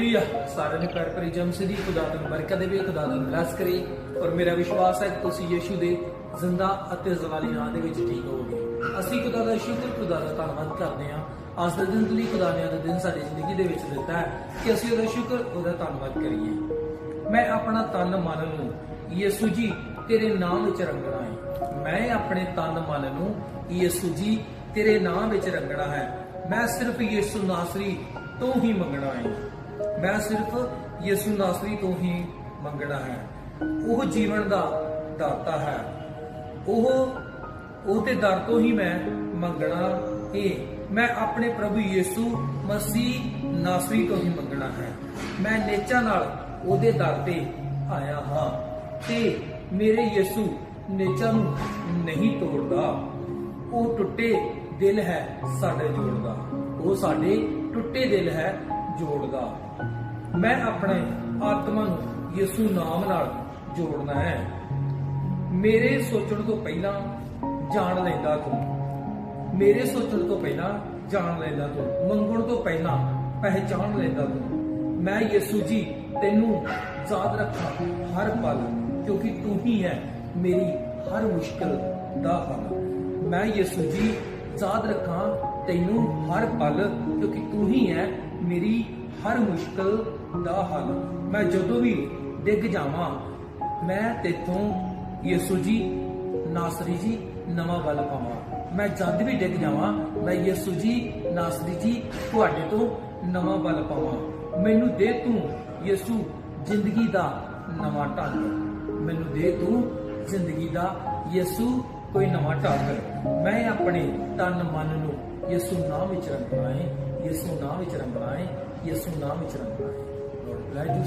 Hallelujah ਸਾਰਿਆਂ ਨੂੰ ਪਿਆਰ ਭਰੀ ਜਮਸੇ ਦੀ ਖੁਦਾ ਤੁਹਾਨੂੰ ਬਰਕਤ ਦੇਵੇ, ਖੁਦਾ ਤੁਹਾਨੂੰ ਬਲੈਸ ਕਰੇ। ਔਰ ਮੇਰਾ ਵਿਸ਼ਵਾਸ ਹੈ ਕਿ ਤੁਸੀਂ ਯੀਸ਼ੂ ਦੇ ਜ਼ਿੰਦਾ ਅਤੇ ਜ਼ਵਾਲੀ ਨਾਮ ਦੇ ਵਿੱਚ ਠੀਕ ਹੋਵੋਗੇ। ਅਸੀਂ ਖੁਦਾ ਦਾ ਸ਼ੁਕਰ, ਖੁਦਾ ਦਾ ਧੰਨਵਾਦ ਕਰਦੇ ਹਾਂ। ਅੱਜ ਦੇ ਦਿਨ ਲਈ ਖੁਦਾ ਨੇ ਅੱਜ ਦਿਨ ਸਾਡੀ ਜ਼ਿੰਦਗੀ ਦੇ ਵਿੱਚ ਦਿੱਤਾ ਹੈ ਕਿ ਅਸੀਂ ਉਹਦਾ ਸ਼ੁਕਰ, ਉਹਦਾ ਧੰਨਵਾਦ ਕਰੀਏ। ਮੈਂ ਆਪਣਾ ਤਨ ਮਨ ਨੂੰ, ਯਿਸੂ ਜੀ, ਤੇਰੇ ਨਾਮ ਵਿੱਚ ਰੰਗਣਾ ਹੈ। ਮੈਂ ਆਪਣੇ ਤਨ ਮਨ ਨੂੰ, ਯਿਸੂ ਜੀ, ਤੇਰੇ ਨਾਮ ਵਿੱਚ ਰੰਗਣਾ ਹੈ। ਮੈਂ ਸਿਰਫ ਯਿਸੂ ਨਾਸਰੀ ਤੋਂ ਹੀ ਮੰਗਣਾ ਹੈ। ਮੈਂ ਸਿਰਫ ਯਿਸੂ ਨਾਸਰੀ ਤੋਂ ਹੀ ਮੰਗਣਾ ਹੈ। ਉਹ ਜੀਵਨ ਦਾ ਦਾਤਾ ਹੈ। ਉਹ ਉਹਦੇ ਦਰ ਤੋਂ ਹੀ ਮੈਂ ਮੰਗਣਾ ਹੈ ਮੈਂ ਆਪਣੇ ਪ੍ਰਭੂ ਯਿਸੂ ਮਸੀਹ ਨਾਸਰੀ ਤੋਂ ਹੀ ਮੰਗਣਾ ਹੈ। ਮੈਂ ਨੇਚਾ ਨਾਲ ਉਹਦੇ ਦਰ ਤੇ ਆਇਆ ਹਾਂ ਤੇ ਮੇਰੇ ਯਿਸੂ ਨੇਚਾ ਨੂੰ ਨਹੀਂ ਤੋੜਦਾ। ਉਹ ਟੁੱਟੇ ਦਿਲ ਹੈ ਸਾਡੇ ਜੋੜਦਾ ਉਹ ਸਾਡੇ ਟੁੱਟੇ ਦਿਲ ਹੈ ਜੋੜਦਾ। ਮੈਂ ਆਪਣੇ ਆਤਮਾ ਨੂੰ ਯਿਸੂ ਨਾਮ ਨਾਲ ਜੋੜਨਾ ਹੈ। ਮੇਰੇ ਸੋਚਣ ਤੋਂ ਪਹਿਲਾਂ ਜਾਣ ਲੈਂਦਾ ਤੂੰ। ਮੇਰੇ ਸੋਚਣ ਤੋਂ ਪਹਿਲਾਂ ਜਾਣ ਲੈਂਦਾ ਤੂੰ। ਮੰਗਣ ਤੋਂ ਪਹਿਲਾਂ ਪਹਿਚਾਨ ਲੈਂਦਾ ਤੂੰ। ਮੈਂ ਯਿਸੂ ਜੀ, ਤੈਨੂੰ ਯਾਦ ਰੱਖਾਂ ਹਰ ਪਲ, ਕਿਉਂਕਿ ਤੂੰ ਹੀ ਹੈ ਮੇਰੀ ਹਰ ਮੁਸ਼ਕਲ ਦਾ ਹੱਲ। ਮੈਂ ਯਿਸੂ ਜੀ ਯਾਦ ਰੱਖਾਂ, ਤੈਨੂੰ ਹਰ ਪਲ, ਕਿਉਂਕਿ ਤੂੰ ਹੀ ਹੈ ਮੇਰੀ ਹਰ ਮੁਸ਼ਕਲ ਦਾ ਹੱਲ। ਮੈਂ ਜਦੋਂ ਵੀ ਡਿੱਗ ਜਾਵਾਂ, ਮੈਂ ਤੇਥੋਂ ਯਿਸੂ ਜੀ, ਨਾਸਰੀ ਜੀ, ਨਵਾਂ ਬਲ ਪਾਵਾਂ। ਮੈਂ ਜਦ ਵੀ ਡਿੱਗ ਜਾਵਾਂ, ਮੈਂ ਯਿਸੂ ਜੀ, ਨਾਸਰੀ ਜੀ, ਤੁਹਾਡੇ ਤੋਂ ਨਵਾਂ ਬਲ ਪਾਵਾਂ। ਮੈਨੂੰ ਦੇ ਤੂੰ ਯਿਸੂ, ਜ਼ਿੰਦਗੀ ਦਾ ਨਵਾਂ ਢੰਗ। ਮੈਨੂੰ ਦੇ ਤੂੰ ਜ਼ਿੰਦਗੀ ਦਾ ਯਿਸੂ ਕੋਈ ਨਵਾਂ ਢੰਗ ਮੈਂ ਆਪਣੇ ਤਨ ਮਨ ਨੂੰ ਯਿਸੂ ਨਾਮ ਵਿੱਚ ਰੰਗਣਾ ਹੈ। ਯਿਸੂ ਨਾਮ ਵਿੱਚ ਰੰਗਣਾ ਹੈ। ਯਿਸੂ ਨਾਮ ਵਿੱਚ ਰੰਗਣਾ ਹੈ। Lord bless you